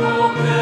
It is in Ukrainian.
Богу